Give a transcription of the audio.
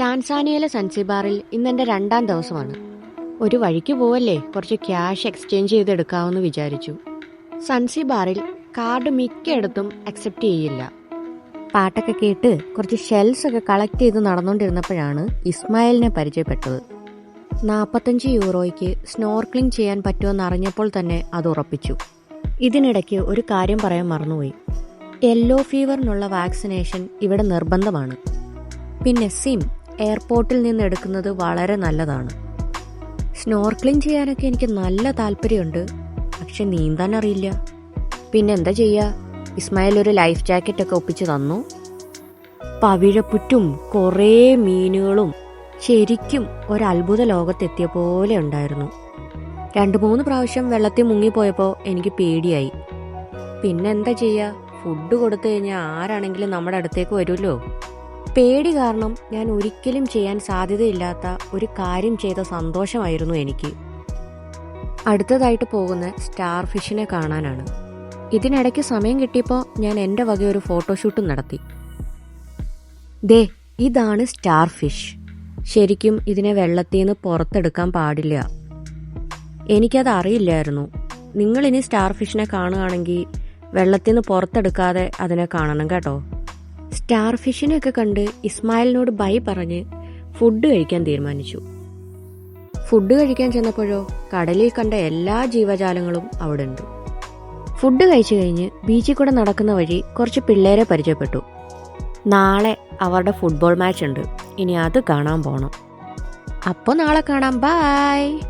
ടാൻസാനിയയിലെ സൻസിബാറിൽ ഇന്നെന്റെ രണ്ടാം ദിവസമാണ്. ഒരു വഴിക്ക് പോവല്ലേ? കുറച്ച് ക്യാഷ് എക്സ്ചേഞ്ച് ചെയ്തെടുക്കാമെന്ന് വിചാരിച്ചു. സൻസിബാറിൽ കാർഡ് മിക്കയിടത്തും അക്സെപ്റ്റ് ചെയ്യില്ല. പാട്ടൊക്കെ കേട്ട് കുറച്ച് ഷെൽസ് ഒക്കെ കളക്ട് ചെയ്ത് നടന്നുകൊണ്ടിരുന്നപ്പോഴാണ് ഇസ്മായിലിനെ പരിചയപ്പെട്ടത്. നാൽപ്പത്തഞ്ച് യൂറോയ്ക്ക് സ്നോർക്ലിംഗ് ചെയ്യാൻ പറ്റുമെന്ന് അറിഞ്ഞപ്പോൾ തന്നെ അത് ഉറപ്പിച്ചു. ഇതിനിടയ്ക്ക് ഒരു കാര്യം പറയാൻ മറന്നുപോയി. യെല്ലോ ഫീവറിനുള്ള വാക്സിനേഷൻ ഇവിടെ നിർബന്ധമാണ്. പിന്നെ സിം. എയർപോർട്ടിൽ നിന്ന് എടുക്കുന്നത് വളരെ നല്ലതാണ്. സ്നോർക്ലിംഗ് ചെയ്യാനൊക്കെ എനിക്ക് നല്ല താല്പര്യമുണ്ട്. പക്ഷെ നീന്താൻ അറിയില്ല. പിന്നെ എന്താ ചെയ്യാ? ഇസ്മായിൽ ഒരു ലൈഫ് ജാക്കറ്റ് ഒക്കെ ഒപ്പിച്ച് തന്നു. പവിഴപ്പുറ്റും കുറേ മീനുകളും ശരിക്കും ഒരത്ഭുത ലോകത്തെത്തിയ പോലെ ഉണ്ടായിരുന്നു. രണ്ട് മൂന്ന് പ്രാവശ്യം വെള്ളത്തിൽ മുങ്ങിപ്പോയപ്പോൾ എനിക്ക് പേടിയായി. പിന്നെന്താ ചെയ്യുക ചെയ്യാ? ഫുഡ് കൊടുത്തു കഴിഞ്ഞാൽ ആരാണെങ്കിലും നമ്മുടെ അടുത്തേക്ക് വരുമല്ലോ. പേടി കാരണം ഞാൻ ഒരിക്കലും ചെയ്യാൻ സാധ്യതയില്ലാത്ത ഒരു കാര്യം ചെയ്ത സന്തോഷമായിരുന്നു എനിക്ക്. അടുത്തതായിട്ട് പോകുന്ന സ്റ്റാർ ഫിഷിനെ കാണാനാണ്. ഇതിനിടയ്ക്ക് സമയം കിട്ടിയപ്പോൾ ഞാൻ എന്റെ വക ഒരു ഫോട്ടോഷൂട്ടും നടത്തി. ദേ ഇതാണ് സ്റ്റാർ ഫിഷ് ശരിക്കും ഇതിനെ വെള്ളത്തിൽ നിന്ന് പുറത്തെടുക്കാൻ പാടില്ല. എനിക്കത് അറിയില്ലായിരുന്നു. നിങ്ങളിനി സ്റ്റാർ ഫിഷിനെ കാണുകയാണെങ്കിൽ വെള്ളത്തിൽ നിന്ന് പുറത്തെടുക്കാതെ അതിനെ കാണണം കേട്ടോ. സ്റ്റാർ ഫിഷിനെയൊക്കെ കണ്ട് ഇസ്മായിലിനോട് ബൈ പറഞ്ഞ് ഫുഡ് കഴിക്കാൻ തീരുമാനിച്ചു. ഫുഡ് കഴിക്കാൻ ചെന്നപ്പോഴോ കടലിൽ കണ്ട എല്ലാ ജീവജാലങ്ങളും അവിടെ ഉണ്ട് ഫുഡ് കഴിച്ചു കഴിഞ്ഞ് ബീച്ചിൽ കൂടെ നടക്കുന്ന വഴി കുറച്ച് പിള്ളേരെ പരിചയപ്പെട്ടു. നാളെ അവരുടെ ഫുട്ബോൾ മാച്ച് ഉണ്ട്. ഇനി അത് കാണാൻ പോണം. അപ്പോൾ നാളെ കാണാം. ബൈ.